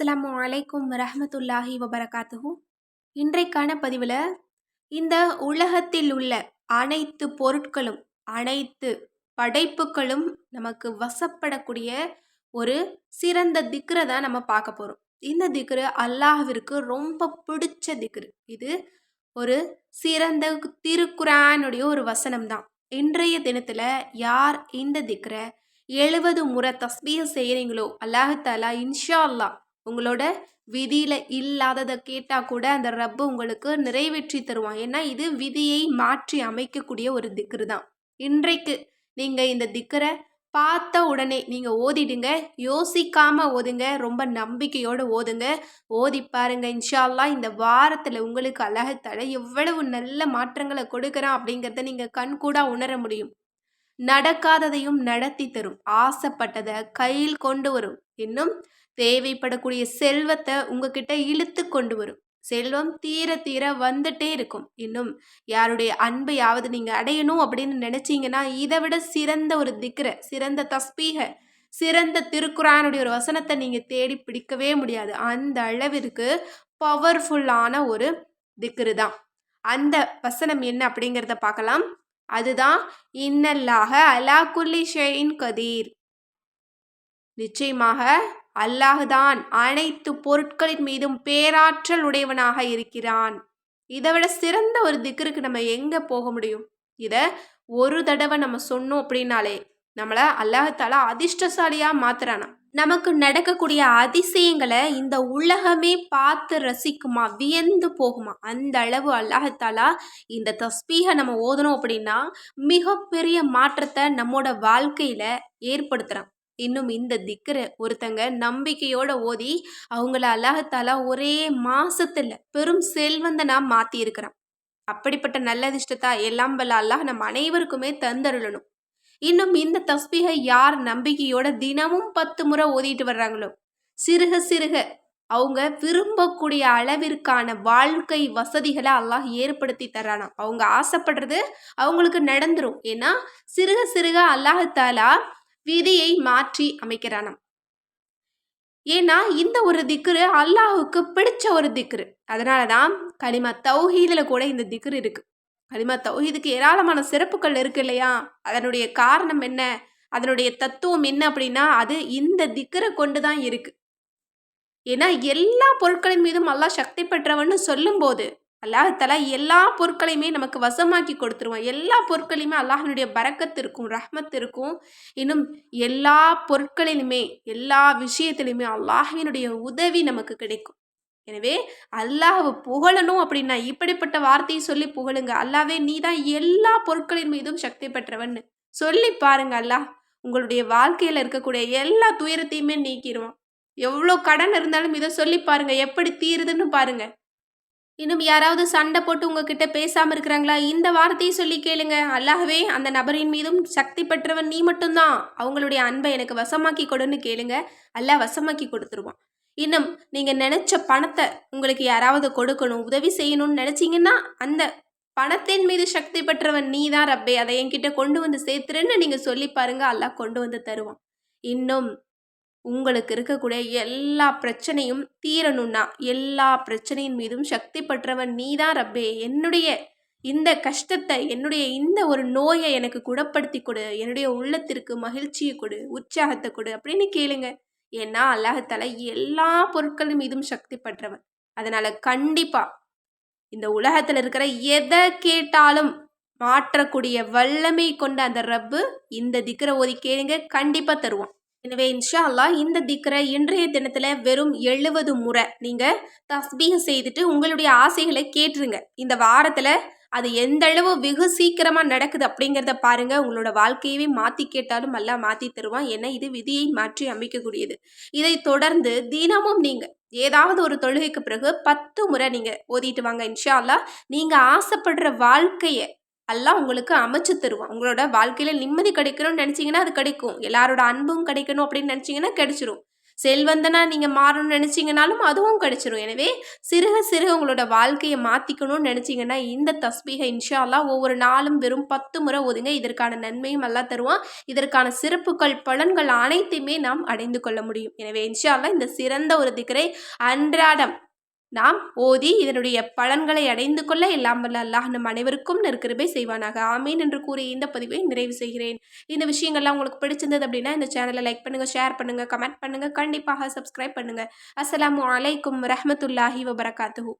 அஸ்லாம் அலைக்கும் ரஹமத்துல்லாஹி வபரகாத்துஹூ. இன்றைக்கான பதிவில் இந்த உலகத்தில் உள்ள அனைத்து பொருட்களும் அனைத்து படைப்புகளும் நமக்கு வசப்படக்கூடிய ஒரு சிறந்த திக்ரை தான் நம்ம பார்க்க போகிறோம் இந்த திக்ரு அல்லாஹ்விற்கு ரொம்ப பிடிச்ச திக்ரு. இது ஒரு சிறந்த திருக்குறானுடைய ஒரு வசனம் தான். இன்றைய தினத்தில் யார் இந்த திக்ரை எழுபது முறை தஸ்பீக செய்கிறீங்களோ அல்லாஹாலா இன்ஷா அல்லாஹ் உங்களோட விதியில் இல்லாததை கேட்டால் கூட அந்த ரப்பு உங்களுக்கு நிறைவேற்றி தருவான். ஏன்னா இது விதியை மாற்றி அமைக்கக்கூடிய ஒரு திக்ரு தான். இன்றைக்கு நீங்கள் இந்த திக்கரை பார்த்த உடனே நீங்கள் ஓதிடுங்க. யோசிக்காமல் ஓதுங்க. ரொம்ப நம்பிக்கையோடு ஓதுங்க. ஓதி பாருங்க. இன்ஷால்லா இந்த வாரத்தில் உங்களுக்கு அழகத்தலை எவ்வளவு நல்ல மாற்றங்களை கொடுக்குறான் அப்படிங்கிறத நீங்கள் கண்கூடாக உணர முடியும். நடக்காததையும் நடத்தி தரும். ஆசைப்பட்டதை கையில் கொண்டு வரும். இன்னும் தேவைப்படக்கூடிய செல்வத்தை உங்ககிட்ட இழுத்து கொண்டு வரும். செல்வம் தீர தீர வந்துட்டே இருக்கும். இன்னும் யாருடைய அன்பையாவது நீங்கள் அடையணும் அப்படின்னு நினச்சிங்கன்னா இதை விட சிறந்த ஒரு திக்ர சிறந்த தஸ்பீக சிறந்த திருக்குறானுடைய ஒரு வசனத்தை நீங்கள் தேடி பிடிக்கவே முடியாது. அந்த அளவிற்கு பவர்ஃபுல்லான ஒரு திக்ரு தான். அந்த வசனம் என்ன அப்படிங்கிறத பார்க்கலாம். அதுதான் இன்னல்லாக அலா குல்லி ஷெயின் கதீர். நிச்சயமாக அல்லாஹுதான் அனைத்து பொருட்களின் மீதும் பேராற்றல் உடையவனாக இருக்கிறான். இதை விட சிறந்த ஒரு திக்கருக்கு நம்ம எங்கே போக முடியும்? இதை ஒரு தடவை நம்ம சொன்னோம் அப்படின்னாலே நம்மளை அல்லாஹால அதிர்ஷ்டசாலியாக மாத்துறானா? நமக்கு நடக்கக்கூடிய அதிசயங்களை இந்த உலகமே பார்த்து ரசிக்குமா? வியந்து போகுமா? அந்த அளவு அல்லாஹத்தாலா இந்த தஸ்பீகை நம்ம ஓதணும் அப்படின்னா மிகப்பெரிய மாற்றத்தை நம்மோட வாழ்க்கையில ஏற்படுத்துகிறான் இன்னும் இந்த திக்கரை ஒருத்தங்க நம்பிக்கையோட ஓதி அவங்கள அல்லாஹத்தாலா ஒரே மாசத்துல பெரும் செல்வந்தனா மாத்தி இருக்கிறான் அப்படிப்பட்ட நல்ல அதிர்ஷ்டத்தா எல்லாம் வல்ல அல்லாஹ் நம்ம அனைவருக்குமே தந்தருளணும். இன்னும் இந்த தஸ்பீகை யார் நம்பிக்கையோட தினமும் பத்து முறை ஓதிட்டு வர்றாங்களோ? சிறுக சிறுக அவங்க விரும்பக்கூடிய அளவிற்கான வாழ்க்கை வசதிகளை அல்லாஹ் ஏற்படுத்தி தரானா அவங்க ஆசைப்படுறது அவங்களுக்கு நடந்துரும். ஏன்னா சிறுக சிறுக அல்லாஹாலா விதியை மாற்றி அமைக்கிறானாம். ஏன்னா இந்த ஒரு திக்ரு அல்லாஹுக்கு பிடிச்ச ஒரு திக்ரு அதனால தான் களிமா தௌஹீதில் கூட இந்த திக்ரு இருக்கு. களிமா தௌஹீதுக்கு ஏராளமான சிறப்புகள் இருக்கு இல்லையா? அதனுடைய காரணம் என்ன? அதனுடைய தத்துவம் என்ன அப்படின்னா அது இந்த திக்கரை கொண்டு தான் இருக்கு. ஏன்னா எல்லா பொருட்களின் மீதும் அல்லாஹ் சக்தி பெற்றவன்னு சொல்லும்போது அல்லாஹால எல்லா பொருட்களையுமே நமக்கு வசமாக்கி கொடுத்துருவான். எல்லா பொருட்களையுமே அல்லாஹனுடைய பறக்கத்து இருக்கும் ரஹ்மத் இருக்கும் இன்னும் எல்லா பொருட்களிலுமே எல்லா விஷயத்திலுமே அல்லாஹினுடைய உதவி நமக்கு கிடைக்கும். எனவே அல்லாஹ் புகழணும் அப்படின்னா இப்படிப்பட்ட வார்த்தையை சொல்லி புகழுங்க. அல்லாவே நீ தான் எல்லா பொருட்களின் மீதும் சக்தி பெற்றவன்னு. சொல்லி பாருங்க அல்லாஹ். உங்களுடைய வாழ்க்கையில் இருக்கக்கூடிய எல்லா துயரத்தையுமே நீக்கிடுவான் எவ்வளோ கடன் இருந்தாலும் இதை சொல்லி பாருங்க. எப்படி தீருதுன்னு பாருங்க. இன்னும் யாராவது சண்டை போட்டு உங்ககிட்ட பேசாமல் இருக்கிறாங்களா? இந்த வார்த்தையை சொல்லி கேளுங்க. அல்லாகவே அந்த நபரின் மீதும் சக்தி பெற்றவன் நீ மட்டும்தான். அவங்களுடைய அன்பை எனக்கு வசமாக்கி கொடுன்னு கேளுங்க. அல்லாஹ் வசமாக்கி கொடுத்துருவான். இன்னும் நீங்கள் நினச்ச பணத்தை உங்களுக்கு யாராவது கொடுக்கணும் உதவி செய்யணும்னு நினச்சிங்கன்னா அந்த பணத்தின் மீது சக்தி பெற்றவன் நீ தான் ரப்பே. அதை என்கிட்ட கொண்டு வந்து சேர்த்துருன்னு நீங்கள் சொல்லி பாருங்க. அல்லாஹ் கொண்டு வந்து தருவான். இன்னும் உங்களுக்கு இருக்கக்கூடிய எல்லா பிரச்சனையும் தீரணும்னா எல்லா பிரச்சனையின் மீதும் சக்தி பெற்றவன் நீ தான் ரப்பே. என்னுடைய இந்த கஷ்டத்தை என்னுடைய இந்த ஒரு நோயை எனக்கு குணப்படுத்தி கொடு. என்னுடைய உள்ளத்திற்கு மகிழ்ச்சியை கொடு உற்சாகத்தை கொடு அப்படின்னு கேளுங்க. ஏன்னா அல்லாஹத்தால எல்லா பொருட்களும் மீதும் சக்தி பெற்றவன். அதனால கண்டிப்பா இந்த உலகத்தில் இருக்கிற எதை கேட்டாலும் மாற்றக்கூடிய வல்லமை கொண்ட அந்த ரப்பு இந்த திக்கரை ஓதி கேளுங்க. கண்டிப்பா தருவான். எனவே இன்ஷா அல்லாஹ் இந்த திக்கரை இன்றைய தினத்தில் வெறும் எழுபது முறை நீங்கள் தஸ்பீக செய்துட்டு உங்களுடைய ஆசைகளை கேட்டுருங்க. இந்த வாரத்தில் அது எந்த அளவு வெகு சீக்கிரமாக நடக்குது அப்படிங்கிறத பாருங்க. உங்களோட வாழ்க்கையவே மாற்றி கேட்டாலும் நல்லா மாற்றி தருவான். ஏன்னா இது விதியை மாற்றி அமைக்கக்கூடியது. இதை தொடர்ந்து தினமும் நீங்கள் ஏதாவது ஒரு தொழுகைக்கு பிறகு பத்து முறை நீங்கள் ஓதிட்டு வாங்க இன்ஷா அல்லா நீங்கள் ஆசைப்படுற வாழ்க்கையை எல்லாம் உங்களுக்கு அமைச்சு தருவான். உங்களோட வாழ்க்கையில் நிம்மதி கிடைக்கணும்னு நினச்சிங்கன்னா அது கிடைக்கும். எல்லாரோட அன்பும் கிடைக்கணும் அப்படின்னு நினச்சிங்கன்னா கிடைச்சிரும். செல்வந்தனா நீங்கள் மாறணும்னு நினச்சிங்கனாலும் அதுவும் கிடைச்சிரும். எனவே சிறுக சிறுக உங்களோட வாழ்க்கையை மாற்றிக்கணும்னு நினச்சிங்கன்னா இந்த தஸ்பீகை இன்ஷா ஒவ்வொரு நாளும் வெறும் பத்து முறை ஒதுங்க. இதற்கான நன்மையும் எல்லாம் தருவான். இதற்கான சிறப்புகள் பலன்கள் அனைத்தையுமே நாம் அடைந்து கொள்ள முடியும். எனவே இன்ஷா இந்த சிறந்த ஒரு திக்கரை அன்றாடம் நாம் ஓதி இதனுடைய பலன்களை அடைந்து கொள்ள எல்லாம் வல்ல அல்லாஹ் நம் அனைவருக்கும் நெருக்கிருபை செய்வானாக. ஆமீன் என்று கூறி இந்த பதிவை நிறைவு செய்கிறேன். இந்த விஷயங்கள்லாம் உங்களுக்கு பிடிச்சிருந்தது அப்படின்னா இந்த சேனலை லைக் பண்ணுங்கள் ஷேர் பண்ணுங்கள் கமெண்ட் பண்ணுங்கள் கண்டிப்பாக சப்ஸ்கிரைப் பண்ணுங்கள் அஸ்லாம் அலைக்கும் ரஹமத்துல்லாஹி வபரகாத்துஹூ.